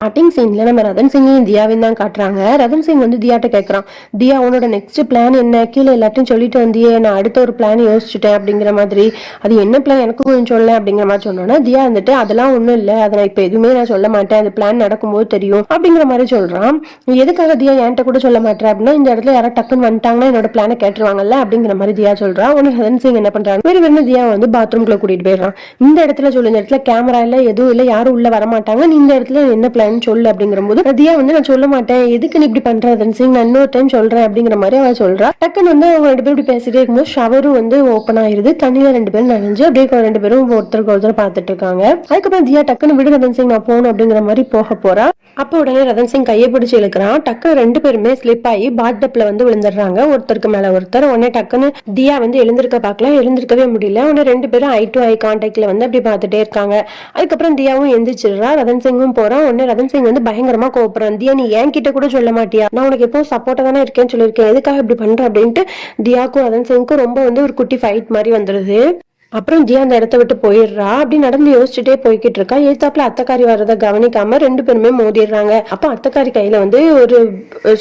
Starting சீன்ல நம்ம ரதன் சிங்கையும் தியாவையும் தான் காட்டுறாங்க. ரதன் சிங் வந்து தியாட்ட கேட்கறான் தியா உன்னோட நெக்ஸ்ட் பிளான் என்ன? கீழே எல்லாத்தையும் சொல்லிட்டு வந்தியே. நான் அடுத்த ஒரு பிளான் யோசிச்சுட்டேன் அப்படிங்கிற மாதிரி. அது என்ன பிளான் எனக்கு கொஞ்சம் சொல்ல அப்படிங்கிற மாதிரி சொன்னோன்னா தியா வந்துட்டு அதெல்லாம் ஒன்றும் இல்லை. அதை நான் இப்போ எதுவுமே நான் சொல்ல மாட்டேன். அந்த பிளான் நடக்கும்போது தெரியும் அப்படிங்கிற மாதிரி சொல்றான். எதுக்காக தியா என்கிட்ட கூட சொல்ல மாட்டேன் அப்படின்னா இந்த இடத்துல யாராவது டக்குன்னு வந்துட்டாங்கன்னா என்னோட பிளானை கேட்டுருவாங்கல்ல அப்படிங்கிற மாதிரி தியா சொல்றான். உடனே ரதன் சிங் என்ன பண்றாங்க வேறு வேறு தியா வந்து பாத்ரூம்குள்ள கூட்டிட்டு போயிடுறான். இந்த இடத்துல சொல்லு. இந்த இடத்துல கேமரா இல்ல எதுவும் இல்ல. யாரும் உள்ள வர மாட்டாங்க நீ இந்த இடத்துல என்ன பிளான் சொல்லு அப்படிங்கிற போது தியா வந்து நான் சொல்ல மாட்டேன். எதுக்கு நீ இப்படி பண்ற ரதன் சிங் நான் இன்னொரு டைம் சொல்றேன் அப்படிங்கிற மாதிரி அவன் சொல்றா. டக்குன்னு வந்து அவங்க ரெண்டு பேரும் இப்படி பேசிட்டே இருக்கும்போது ஷவரும் வந்து ஓப்பன் ஆயிருது. தண்ணியில ரெண்டு பேரும் நனைஞ்சு அப்படியே ரெண்டு பேரும் ஒருத்தருக்கு ஒருத்தர் பார்த்துட்டு இருக்காங்க. அதுக்கப்புறம் தியா டக்குன்னு விடு ரதன் சிங் நான் போகணும் அப்படிங்கிற மாதிரி போக போறா. அப்போ உடனே ரதன் சிங் கையை பிடிச்சி இழுக்கிறான். டக்குன்னு ரெண்டு பேருமே ஸ்லிப் ஆகி பாத்டப்ல வந்து விழுந்துடுறாங்க. ஒருத்தருக்கு மேல ஒருத்தர். உடனே டக்குன்னு தியா வந்து எழுந்திருக்க பார்க்கல. எழுந்திருக்கவே முடியல. உடனே ரெண்டு பேரும் ஐ டு ஐ கான்டாக்ட்ல வந்து அப்படி பார்த்துட்டே இருக்காங்க. அதுக்கப்புறம் தியாவும் எந்திரிச்சிடுறா. ரதன் சிங்கும் போறான். உடனே ரதன் சிங் வந்து பயங்கரமா கோபப்படுறான் தியா நீ ஏன் கிட்ட கூட சொல்ல மாட்டியா? நான் உனக்கு எப்போ சப்போர்ட்டா தானே இருக்கேன்னு சொல்லியிருக்கேன். எதுக்காக இப்படி பண்ற? அப்படின்ட்டு தியாக்கும் ரதன் சிங்க்கும் ரொம்ப வந்து ஒரு குட்டி ஃபைட் மாதிரி வந்துருது. அப்புறம் ஜியா அந்த இடத்த விட்டு போயிடுறா. அப்படி நடந்து யோசிச்சுட்டே போய்கிட்டு இருக்கா. எழுத்தாப்புல அத்தைக்காரி வர்றதை கவனிக்காம ரெண்டு பேருமே மோதிடுறாங்க. அப்ப அத்தக்காரி கையில வந்து ஒரு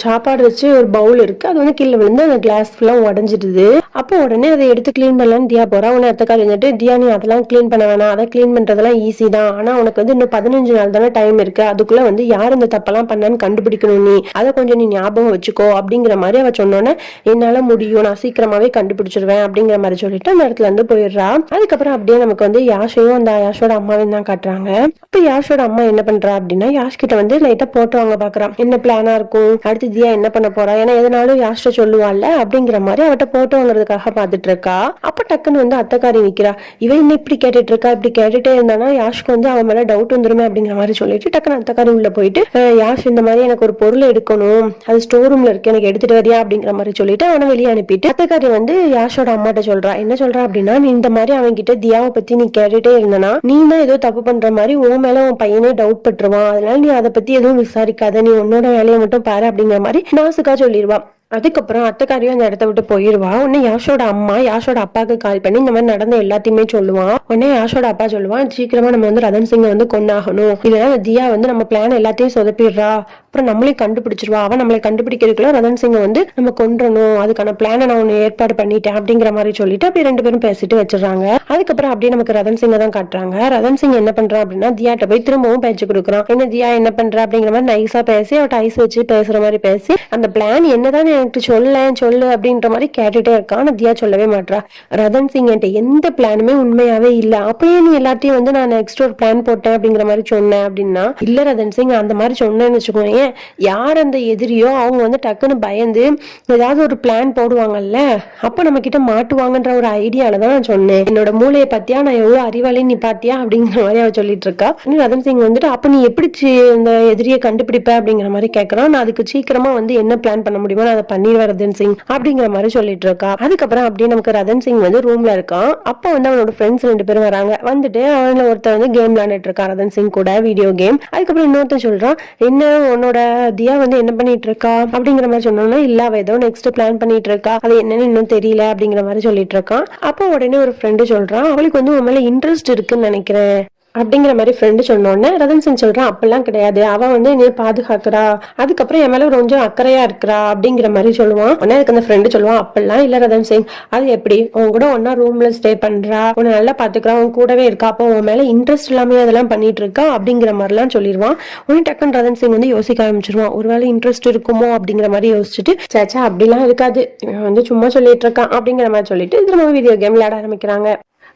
சாப்பாடு வச்சு ஒரு பவுல் இருக்கு. அது வந்து கீழே விழுந்து அந்த கிளாஸ் ஃபுல்லா உடஞ்சிடுது. அப்போ உடனே அதை எடுத்து க்ளீன் பண்ணலான்னு தியா போறா. உடனே அத்தக்காரி வந்துட்டு தியா நீ அதெல்லாம் க்ளீன் பண்ண வேணாம். அதை க்ளீன் பண்றதெல்லாம் ஈஸி தான். ஆனா உனக்கு வந்து இன்னும் பதினஞ்சு நாள் தானே டைம் இருக்கு. அதுக்குள்ள வந்து யார் இந்த தப்பெல்லாம் பண்ணான்னு கண்டுபிடிக்கணும் நீ. அதை கொஞ்சம் நீ ஞாபகம் வச்சுக்கோ. அப்படிங்கிற மாதிரி அவ சொன்னோன்னே என்னால முடியும். நான் சீக்கிரமாவே கண்டுபிடிச்சிருவேன். அப்படிங்கிற மாதிரி சொல்லிட்டு அந்த இடத்துல இருந்து போயிடுறா. அதுக்கப்புறம் அப்படியே நமக்கு வந்து யாஷையும் அந்த யாஷோட அம்மாவையும் தான் காட்டுறாங்க. அப்ப யாஷோட அம்மா என்ன பண்றா அப்படின்னா யாஷ் கிட்ட வந்து லைட்டா போட்டு வாங்க பாக்குறான். என்ன பிளானா இருக்கும்? அடுத்து தியா என்ன பண்ண போறா? ஏன்னா எதனாலும் யாஷ்ட சொல்லுவாள்ல அப்படிங்கிற மாதிரி அவட்ட போட்டு வாங்குறதுக்காக பாத்துட்டு இருக்கா. அப்ப டக்குன்னு வந்து அத்தக்காரி நிக்கிறா. இவன் என்ன இப்படி கேட்டுட்டு இருக்கா? இப்படி கேட்டுட்டே இருந்தானா யாஷ்க்கு வந்து அவன் மேல டவுட் வந்துருமே அப்படிங்கிற மாதிரி சொல்லிட்டு டக்குன்னு அத்தக்காரி உள்ள போயிட்டு யாஷ் இந்த மாதிரி எனக்கு ஒரு பொருள் எடுக்கணும். அது ஸ்டோர் ரூம்ல இருக்கு. எனக்கு எடுத்துட்டு வரியா? அப்படிங்கிற மாதிரி சொல்லிட்டு அவனை வெளியே அனுப்பிட்டு அத்தக்காரி வந்து யாஷோட அம்மாட்ட சொல்றா. என்ன சொல்றா அப்படின்னா நீ இந்த மாதிரி அவன் கிட்ட தியாவை பத்தி நீ கேட்டுட்டே இருந்தனா நீ தான் ஏதோ தப்பு பண்ற மாதிரி உன் மேல உன் பையனே டவுட் பட்டுருவான். அதனால நீ அதை பத்தி எதுவும் விசாரிக்காத. நீ உன்னோட வேலையை மட்டும் பாரு அப்படிங்கிற மாதிரி நாசுக்கா சொல்லிடுவான். அதுக்கப்புறம் அத்தைக்காரியும் அந்த இடத்த விட்டு போயிருவா. உடனே யாஷோட அம்மா யாஷோட அப்பாவுக்கு கால் பண்ணி இந்த மாதிரி நடந்த எல்லாத்தையுமே சொல்லுவான் உடனே யாஷோட அப்பா சொல்லுவான் சீக்கிரமா நம்ம வந்து ரதன் சிங்கை வந்து கொண்டாகணும் இல்லைன்னா தியா வந்து நம்ம பிளான் எல்லாத்தையும் சொதப்பிடுறா. அப்புறம் நம்மளே கண்டுபிடிச்சிருவா. அவன் நம்மளை கண்டுபிடிக்கிறதுக்குள்ள ரதன் சிங்கை வந்து நம்ம கொன்றணும். அதுக்கான பிளானை நான் ஒன்று ஏற்பாடு பண்ணிட்டேன் அப்படிங்கிற மாதிரி சொல்லிட்டு அப்படியே ரெண்டு பேரும் பேசிட்டு வச்சிடறாங்க. அதுக்கப்புறம் அப்படியே நமக்கு ரதன் சிங்கை தான் காட்டுறாங்க. ரதன் சிங் என்ன பண்றான் அப்படின்னா தியாட்ட போய் திரும்பவும் பேச்சு கொடுக்குறான். என்ன தியா என்ன பண்ற? அப்படிங்கிற மாதிரி நைஸா பேசி அவட்ட ஐஸ் வச்சு பேசுற மாதிரி பேசி அந்த பிளான் என்னதான் என்கிட்ட சொல்ல சொல்லு அப்படின்ற மாதிரி கேட்டுட்டே இருக்கான் ஆனா தியா சொல்லவே மாட்டா ரதன் சிங் என்கிட்ட எந்த பிளானுமே உண்மையாவே இல்ல. அப்பயே நீ எல்லாத்தையும் வந்து நான் நெக்ஸ்ட் ஒரு பிளான் போட்டேன் அப்படிங்கிற மாதிரி சொன்னேன் அப்படின்னா இல்ல ரதன் சிங் அந்த மாதிரி சொன்னேன்னு வச்சுக்கோங்க யார் அந்த எதிரியோ அவங்க வந்து டக்குன்னு பயந்து ஏதாவது ஒரு பிளான் போடுவாங்கல்ல அப்ப நம்ம கிட்ட மாட்டுவாங்கன்ற ஒரு ஐடியால தான் நான் சொன்னேன். என்னோட மூளையை பத்தியா? நான் எவ்வளவு அறிவாளின்னு நீ பாத்தியா? அப்படிங்கிற மாதிரி அவ சொல்லிட்டு இருக்கா. ரதன் சிங் வந்துட்டு அப்ப நீ எப்படி சி- இந்த எதிரியை கண்டுபிடிப்ப அப்படிங்கிற மாதிரி கேட்கறான் நான் அதுக்கு சீக்கிரமா வந்து என்ன பிளான் பண்ண முடியுமோ அதை பண்ணிடுவேன் ரதன் சிங் அப்படிங்கிற மாதிரி சொல்லிட்டு இருக்கா அதுக்கப்புறம் அப்படியே நமக்கு ரதன் சிங் வந்து ரூம்ல இருக்கான். அப்ப வந்து அவனோட ஃப்ரெண்ட்ஸ் ரெண்டு பேரும் வராங்க. வந்துட்டு அவன்ல ஒருத்தர் வந்து கேம் விளையாண்டுட்டு இருக்கான் ரதன் சிங் கூட வீடியோ கேம் அதுக்கப்புறம் இன்னொருத்தன் சொல்றான் என்ன உன்னோட தியா வந்து என்ன பண்ணிட்டு இருக்கா அப்படிங்கிற மாதிரி சொன்னோம்னா இல்ல அவ ஏதோ நெக்ஸ்ட் பிளான் பண்ணிட்டு இருக்கா அது என்னன்னு இன்னும் தெரியல அப்படிங்கிற மாதிரி சொல்லிட்டு இருக்கான் அப்போ உடனே ஒரு ஃப்ரெண்டு சொல்றான் அவளுக்கு வந்து உன் மேல இன்ட்ரெஸ்ட் இருக்குன்னு நினைக்கிறேன். அப்படிங்கிற மாதிரி ஃப்ரெண்டு சொன்னோடனே ரதன் சிங் சொல்கிறான் அப்படிலாம் கிடையாது. அவள் வந்து என்னை பாதுகாக்கிறா. அதுக்கப்புறம் என் மேலே கொஞ்சம் அக்கறையாக இருக்கிறா. அப்படிங்கிற மாதிரி சொல்லுவான். உடனே அதுக்கு அந்த ஃப்ரெண்டு சொல்லுவான் அப்படிலாம் இல்லை ரதன் சிங் அது எப்படி? உன் கூட ஒன்றா ரூமில் ஸ்டே பண்ணுறா உன்னை நல்லா பார்த்துக்கிறா உன் கூடவே இருக்கா. அப்போ உன் மேலே இன்ட்ரெஸ்ட் இல்லாமல் அதெல்லாம் பண்ணிட்டு இருக்கா? அப்படிங்கிற மாதிரிலாம் சொல்லிடுவான். உடனே டக்குன்னு ரதன் சிங் வந்து யோசிக்க ஆரம்பிச்சிருவான். ஒருவேளை இன்ட்ரெஸ்ட் இருக்குமோ? அப்படிங்கிற மாதிரி யோசிச்சுட்டு சேச்சா அப்படிலாம் இருக்காது. வந்து சும்மா சொல்லிட்டு இருக்கான். அப்படிங்கிற மாதிரி சொல்லிட்டு திரும்ப வீடியோ கேம் விளையாட ஆரம்பிக்கிறாங்க.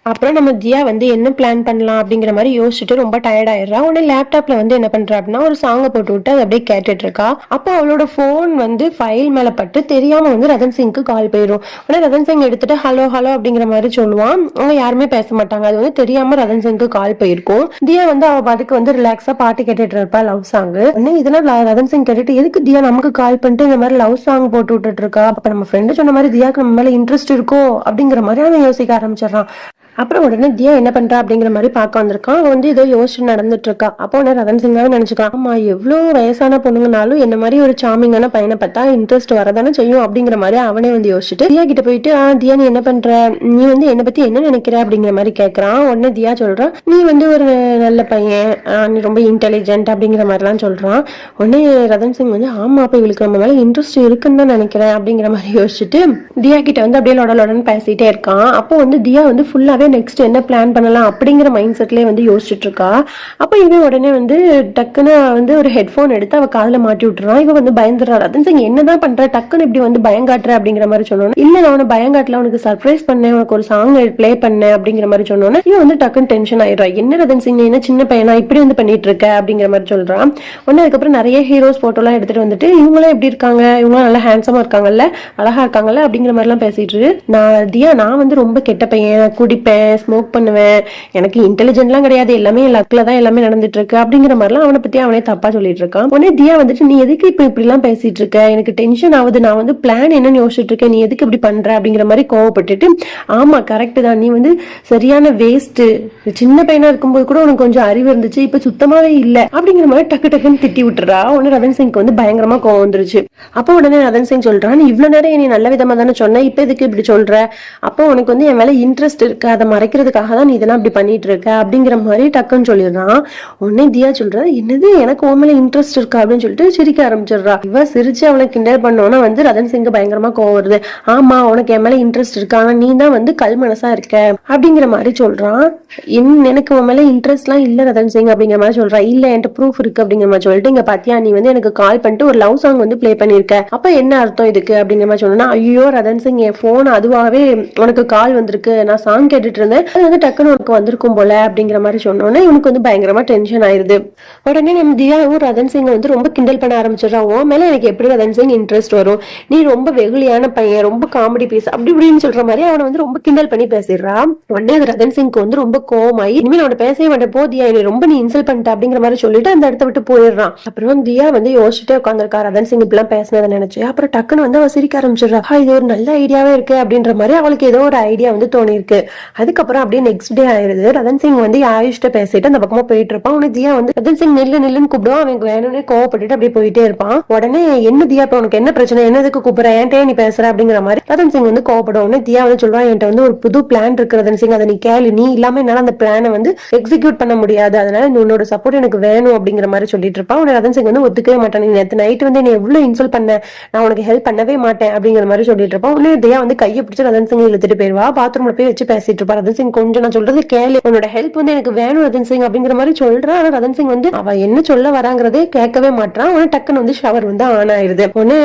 அப்புறம் நம்ம தியா வந்து என்ன பிளான் பண்ணலாம் அப்படிங்கிற மாதிரி யோசிச்சுட்டு ரொம்ப டயர்ட் ஆயிடுறா. உடனே லேப்டாப்ல வந்து என்ன பண்றா அப்படின்னா ஒரு சாங்கை போட்டு விட்டு அதை அப்படியே கேட்டுட்டு இருக்கா. அப்போ அவளோட ஃபோன் வந்து ஃபைல் மேல பட்டு தெரியாம வந்து ரதன் சிங்க்கு கால் போயிடும் உடனே ரதன் சிங் எடுத்துட்டு ஹலோ ஹலோ அப்படிங்கிற மாதிரி சொல்லுவான். அவங்க யாருமே பேச மாட்டாங்க. அது வந்து தெரியாம ரதன் சிங்க்கு கால் போயிருக்கும். தியா வந்து அவ பாட்டுக்கு வந்து ரிலாக்ஸா பாட்டு கேட்டுட்டு இருப்பா லவ் சாங் உடனே இதெல்லாம் ரதன் சிங் கேட்டுட்டு எதுக்கு தியா நமக்கு கால் பண்ணிட்டு இந்த மாதிரி லவ் சாங் போட்டு விட்டுட்டு இருக்கா? அப்ப நம்ம ஃப்ரெண்டு சொன்ன மாதிரி தியாக்கு நம்ம மேல இன்ட்ரெஸ்ட் இருக்கோ? அப்படிங்கிற மாதிரி அவன் யோசிக்க ஆரம்பிச்சிடறான். அப்புறம் உடனே தியா என்ன பண்றா அப்படிங்கிற மாதிரி பார்க்க வந்திருக்கான். அவன் வந்து ஏதோ யோசிச்சு நடந்துட்டு இருக்கா. அப்போ உடனே ரதன் சிங்காவே நினைச்சுக்கான் ஆமா எவ்வளவு வயசான பொண்ணுங்கனாலும் என்ன மாதிரி ஒரு சாமிங்கான பையனை பார்த்தா இன்ட்ரெஸ்ட் வரதானே செய்யும் அப்படிங்கிற மாதிரி அவனே வந்து யோசிச்சுட்டு தியா கிட்ட போயிட்டு ஆ தியா நீ என்ன பண்ற? நீ வந்து என்னை பத்தி என்ன நினைக்கிற? அப்படிங்கிற மாதிரி கேட்கறான் உடனே தியா சொல்றான் நீ வந்து ஒரு நல்ல பையன். நீ ரொம்ப இன்டெலிஜென்ட் அப்படிங்கிற மாதிரிலாம் சொல்றான். உடனே ரதன் சிங் வந்து ஆமா அப்ப இவளுக்கு நம்ம மேல இன்ட்ரெஸ்ட் இருக்குன்னு தான் நினைக்கிறேன் அப்படிங்கிற மாதிரி யோசிச்சுட்டு தியா கிட்ட வந்து அப்படியே லொட லொடன்னு பேசிட்டே இருக்கான். அப்போ வந்து தியா வந்து ஃபுல்லாவே நெக்ஸ்ட் என்ன பிளான் பண்ணலாம் அப்படிங்கிற மைண்ட் செட்லேயே வந்து யோசிச்சுட்டு இருக்கா அப்போ இவன் உடனே வந்து டக்குன்னு வந்து ஒரு ஹெட்ஃபோன் எடுத்து அவ காதில் மாட்டி விட்டுறான் இவன் வந்து பயந்துடுறா ரதன் சிங் என்னதான் பண்ற? டக்குன்னு இப்படி வந்து பயங்காட்டுற அப்படிங்கிற மாதிரி சொன்னோன்னு இல்ல நான் உன பயங்காட்டல உனக்கு சர்ப்ரைஸ் பண்ணேன். உனக்கு ஒரு சாங் ப்ளே பண்ணேன். அப்படிங்கிற மாதிரி சொன்னோன்னே இவன் வந்து டக்குன்னு டென்ஷன் ஆயிடுறா. என்ன ரதன் சிங் என்ன சின்ன பையனா? இப்படி வந்து பண்ணிட்டு இருக்க அப்படிங்கிற மாதிரி சொல்றான் உடனே அதுக்கப்புறம் நிறைய ஹீரோஸ் போட்டோலாம் எடுத்துட்டு வந்துட்டு இவங்களாம் எப்படி இருக்காங்க? இவங்களாம் நல்லா ஹேண்ட்ஸமா இருக்காங்கல்ல? அழகா இருக்காங்கல்ல? அப்படிங்கிற மாதிரிலாம் பேசிட்டு நான் தியா நான் வந்து ரொம்ப கெட்ட பையன். குடிப்பேன். குடிப்பேன் ஸ்மோக் பண்ணுவேன். எனக்கு இன்டெலிஜென்ட்லாம் கிடையாது. எல்லாமே லக்ல தான் எல்லாமே நடந்துட்டு இருக்கு அப்படிங்கிற மாதிரிலாம் அவனை பத்தி அவனே தப்பா சொல்லிட்டு இருக்கான் உடனே தியா வந்துட்டு நீ எதுக்கு இப்ப இப்படி எல்லாம் பேசிட்டு இருக்க எனக்கு டென்ஷன் ஆகுது. நான் வந்து பிளான் என்னன்னு யோசிச்சுட்டு இருக்கேன் நீ எதுக்கு இப்படி பண்ற? அப்படிங்கிற மாதிரி கோவப்பட்டுட்டு ஆமா கரெக்ட் தான். நீ வந்து சரியான வேஸ்ட் சின்ன பையனா இருக்கும்போது கூட உனக்கு கொஞ்சம் அறிவு இருந்துச்சு. இப்ப சுத்தமாவே இல்ல. அப்படிங்கிற மாதிரி டக்கு டக்குன்னு திட்டி விட்டுறா. உடனே ரதன் சிங்க்கு வந்து பயங்கரமா கோவம் வந்துருச்சு. அப்போ உடனே ரதன் சிங் சொல்றான் நீ இவ்வளவு நேரம் நீ நல்ல விதமா தானே சொன்ன. இப்ப எதுக்கு இப்படி சொல்ற? அப்போ உனக்கு வந்து என் மேல இன்ட்ரெஸ்ட் இருக்காத? அதை மறைக்கிறதுக்காக தான் நீ இதெல்லாம் அப்படி பண்ணிட்டு இருக்க அப்படிங்கிற மாதிரி டக்குன்னு சொல்லிடுறான். உடனே தியா சொல்றா என்னது எனக்கு உன் மேல இன்ட்ரெஸ்ட் இருக்கா? அப்படின்னு சொல்லிட்டு சிரிக்க ஆரம்பிச்சிடுறா. இவ சிரிச்சு அவளை கிண்டல் பண்ணோன்னா வந்து ரதன் சிங் பயங்கரமா கோவம் வருது. ஆமா உனக்கு என் மேல இன்ட்ரெஸ்ட் இருக்கு? ஆனா நீ தான் வந்து கல் மனசா இருக்க. அப்படிங்கிற மாதிரி சொல்றான். எனக்கு உன் மேல இன்ட்ரெஸ்ட்லாம் இல்ல ரதன் சிங் அப்படிங்கிற மாதிரி சொல்றா. இல்ல என்கிட்ட ப்ரூஃப் இருக்கு அப்படிங்கிற மாதிரி சொல்லிட்டு இங்க பாத்தியா நீ வந்து எனக்கு கால் பண்ணிட்டு ஒரு லவ் சாங் வந்து ப்ளே பண்ணிருக்க. அப்ப என்ன அர்த்தம் இதுக்கு? அப்படிங்கிற மாதிரி சொன்னா ஐயோ ரதன் சிங் என் போன் அதுவாகவே உனக்கு கால் வந்திருக்கு. நான் சாங் கேட்டுட்டு பேசிட்டு இருந்தேன். அது வந்து டக்குன்னு உனக்கு வந்திருக்கும் போல அப்படிங்கிற மாதிரி சொன்னோன்னே இவனுக்கு வந்து பயங்கரமா டென்ஷன் ஆயிருது. உடனே நம்ம தியாவும் ரதன் சிங் வந்து ரொம்ப கிண்டல் பண்ண ஆரம்பிச்சிடறான் உன் மேல எனக்கு எப்படி ரதன் சிங் இன்ட்ரெஸ்ட் வரும்? நீ ரொம்ப வெகுளியான பையன் ரொம்ப காமெடி பீஸ் அப்படி இப்படின்னு சொல்ற மாதிரி அவனை வந்து ரொம்ப கிண்டல் பண்ணி பேசிடுறான் உடனே அது ரதன் சிங்க்கு வந்து ரொம்ப கோமாயி இனிமேல் அவனை பேசவே மாட்டேன் போதியா என்னை ரொம்ப நீ இன்சல்ட் பண்ணிட்ட அப்படிங்கிற மாதிரி சொல்லிட்டு அந்த இடத்த விட்டு போயிடுறான் அப்புறம் தியா வந்து யோசிச்சுட்டே உட்காந்துருக்கா ரதன் சிங் இப்பெல்லாம் பேசினதை நினைச்சு. அப்புறம் டக்குன்னு வந்து அவ சிரிக்க ஆரம்பிச்சிடுறா. இது ஒரு நல்ல ஐடியாவே இருக்கு அப்படின்ற மாதிரி அவளுக்கு ஏதோ ஒரு ஐடியா வந்து தோணி இருக்கு அதுக்கப்புறம் அப்படியே நெக்ஸ்ட் டே ஆயிருது. ரதன் சிங் வந்து ஆயுஷ்ட பேசிட்டு அந்த பக்கமா போயிட்டு இருப்பான் உடனே தியா வந்து ரதன் சிங் நெல்லு நெல்லுன்னு கூப்பிடுவான் அவனுக்கு வேணும்னே கோவப்பட்டுட்டு அப்படியே போயிட்டே இருப்பான். உடனே என்ன தியா இப்ப உனக்கு என்ன பிரச்சனை? என்னதுக்கு கூப்பிடுற? ஏன்ட்டே நீ பேசுற? அப்படிங்கிற மாதிரி ரதன் சிங் வந்து கோவப்படும். உடனே தியா வந்து சொல்லுவான் என்கிட்ட வந்து ஒரு புது பிளான் இருக்கு ரதன் சிங். அதை நீ கேளு. நீ இல்லாம என்னால அந்த பிளானை வந்து எக்ஸிக்யூட் பண்ண முடியாது. அதனால நீ உன்னோட சப்போர்ட் எனக்கு வேணும் அப்படிங்கிற மாதிரி சொல்லிட்டு இருப்பான். உடனே ரதன் சிங் வந்து ஒத்துக்கவே மாட்டான். நீ நேற்று நைட் வந்து நீ எவ்வளவு இன்சல்ட் பண்ண? நான் உனக்கு ஹெல்ப் பண்ணவே மாட்டேன் அப்படிங்கிற மாதிரி சொல்லிட்டு இருப்பான். உடனே தியா வந்து கையை பிடிச்சி ரதன் சிங் இழுத்துட்டு போயிருவா. பாத்ரூம்ல போய் வச்சு பேசிட்டு இருப்பான் ரதன் சிங் கொஞ்சம் நான் சொல்றது கேளு. உன்னோட ஹெல்ப் வந்து எனக்கு வேணும் ரதன் சிங் அப்படிங்கிற மாதிரி சொல்றான் ஆனா ரதன் சிங் வந்து அவ என்ன சொல்ல வராங்கிறதே கேட்கவே மாட்டான் உடனே டக்குன்னு வந்து ஷவர் வந்து ஆன் ஆயிருது. உடனே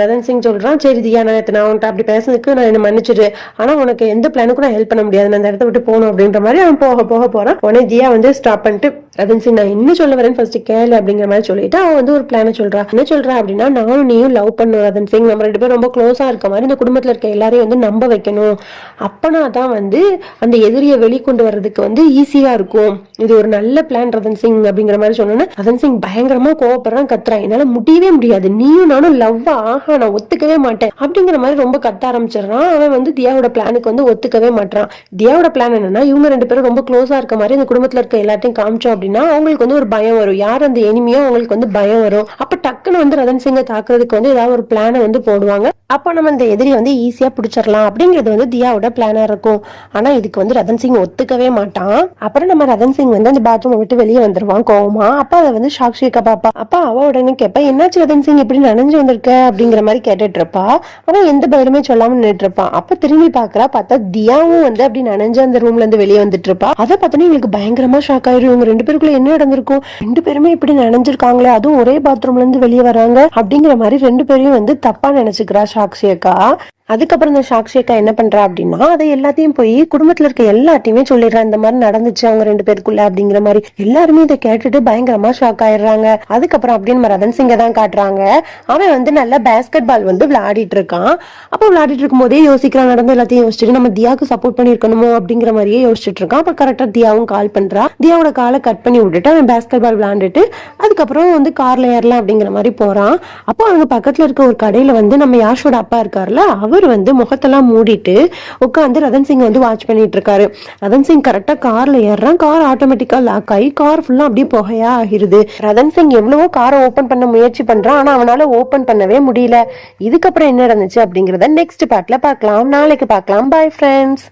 ரதன் சிங் சொல்றான் சரி தியா நான் நேத்து நான் உன்ட்ட அப்படி பேசுனதுக்கு நான் என்ன மன்னிச்சிடு. ஆனா உனக்கு எந்த பிளானுக்கும் நான் ஹெல்ப் பண்ண முடியாது. நான் அந்த இடத்த விட்டு போகணும் அப்படின்ற மாதிரி அவன் போக போக போறான். உடனே தியா வந்து ஸ்டாப் பண்ணிட்டு ரதன் சிங் நான் என்ன சொல்ல வரேன் ஃபர்ஸ்ட் கேளு அப்படிங்கிற மாதிரி சொல்லிட்டு அவன் வந்து ஒரு பிளான சொல்றா. என்ன சொல்றா அப்படின்னா நானும் நீயும் லவ் பண்ணும் ரதன் சிங் நம்ம ரெண்டு பேரும் ரொம்ப க்ளோஸா இருக்க மாதிரி இந்த குடும்பத்துல இருக்க எல்லாரையும் வந்து நம்ப வைக்கணும். அப்பனா தான் வந்து அந்த எதிரியை வெளிக்கொண்டு வர்றதுக்கு வந்து ஈஸியா இருக்கும். இது ஒரு நல்ல பிளான் ரதன் சிங் அப்படிங்கிற மாதிரி சொன்னோன்னே ரதன் சிங் பயங்கரமா கோவப்படுறான் கத்துறான். என்னால முடியவே முடியாது. நீயும் நானும் லவ் ஆஹா நான் ஒத்துக்கவே மாட்டேன் அப்படிங்கிற மாதிரி ரொம்ப கத்த ஆரம்பிச்சிடுறான். அவன் வந்து தியாவோட பிளானுக்கு வந்து ஒத்துக்கவே மாட்டான் தியாவோட பிளான் என்னன்னா இவங்க ரெண்டு பேரும் ரொம்ப க்ளோஸா இருக்க மாதிரி அந்த குடும்பத்துல இருக்க எல்லாத்தையும் காமிச்சோம் அப்படின்னா அவங்களுக்கு வந்து ஒரு பயம் வரும். யார் அந்த எனிமியோ அவங்களுக்கு வந்து பயம் வரும். அப்ப டக்குன்னு வந்து ரதன் சிங்கை தாக்குறதுக்கு வந்து ஏதாவது ஒரு பிளானை வந்து போடுவாங்க. அப்போ நம்ம இந்த எதிரி வந்து ஈஸியா பிடிச்சிடலாம் அப்படிங்கிறது வந்து தியாவோட பிளானா இருக்கும். ஆனா இதுக்கு வந்து ரதன் சிங் ஒத்துக்கவே மாட்டான். அப்புறம் நம்ம ரதன் சிங் வந்து அந்த பாத்ரூம் விட்டு வெளியே வந்துருவான் கோவமா. அப்பா அதை வந்து சாக்ஷி அக்கா பாப்பா. அப்ப அவ உடனே கேப்பா என்னாச்சு ரதன் சிங்? இப்படி நனைஞ்சு வந்திருக்க? அப்படிங்கிற மாதிரி கேட்டுட்டு இருப்பா. அவன் எந்த பதிலுமே சொல்லாம நின்றுட்டு இருப்பான் அப்ப திரும்பி பாக்குறா பார்த்தா தியாவும் வந்து அப்படி நனைஞ்சு அந்த ரூம்ல இருந்து வெளியே வந்துட்டு இருப்பா. அதை பார்த்தோன்னா இவங்களுக்கு பயங்கரமா ஷாக் ஆயிரும். இவங்க ரெண்டு பேருக்குள்ள என்ன நடந்திருக்கும்? ரெண்டு பேருமே இப்படி நனைஞ்சிருக்காங்களே அதுவும் ஒரே பாத்ரூம்ல இருந்து வெளியே வராங்க அப்படிங்கிற மாதிரி ரெண்டு பேரையும் வந்து தப்பா நினைச்சுக்கிறா சாக்ஷி அக்கா அதுக்கப்புறம் இந்த சாக்ஷி அக்கா என்ன பண்றா அப்படின்னா அதை எல்லாத்தையும் போய் குடும்பத்துல இருக்க எல்லாத்தையுமே சொல்லிடுறா இந்த மாதிரி நடந்துச்சு அவங்க ரெண்டு பேருக்குள்ள அப்படிங்கிற மாதிரி. எல்லாருமே இதை கேட்டுட்டு பயங்கரமா ஷாக் ஆயிடுறாங்க. அதுக்கப்புறம் அப்படின்னு நம்ம ரதன் சிங்கை தான் காட்டுறாங்க. அவன் வந்து நல்லா பேஸ்கெட் பால் வந்து விளையாடிட்டு இருக்கான். அப்போ விளையாடிட்டு இருக்கும் போதே யோசிக்கிறான் நடந்து எல்லாத்தையும் யோசிச்சுட்டு நம்ம தியாவுக்கு சப்போர்ட் பண்ணிருக்கணுமோ அப்படிங்கிற மாதிரியே யோசிச்சுட்டு இருக்கான். அப்ப கரெக்டா தியாவும் கால் பண்றா. தியாவோட காலை கட் பண்ணி விட்டுட்டு அவன் பேஸ்கெட் பால் விளையாண்டுட்டு அதுக்கப்புறம் வந்து கார்ல ஏறலாம் அப்படிங்கிற மாதிரி போறான். அப்போ அவங்க பக்கத்துல இருக்க ஒரு கடையில வந்து நம்ம யாஷோட அப்பா இருக்காருல்ல அவர் வந்து முகத்தெல்லாம் மூடிட்டு உட்காந்து ரதன் சிங் வந்து வாட்ச் பண்ணிட்டு இருக்காரு ரதன் சிங் கரெக்டா கார்ல ஏறுறான். கார் ஆட்டோமேட்டிக்கா லாக் ஆகி கார் ஃபுல்லா அப்படியே புகையா ஆகிருது. ரதன் சிங் எவ்வளவோ காரை ஓபன் பண்ண முயற்சி பண்றான். ஆனா அவனால ஓபன் பண்ணவே முடியல. இதுக்கப்புறம் என்ன நடந்துச்சு அப்படிங்கறத நெக்ஸ்ட் பார்ட்ல பார்க்கலாம். நாளைக்கு பார்க்கலாம். Bye friends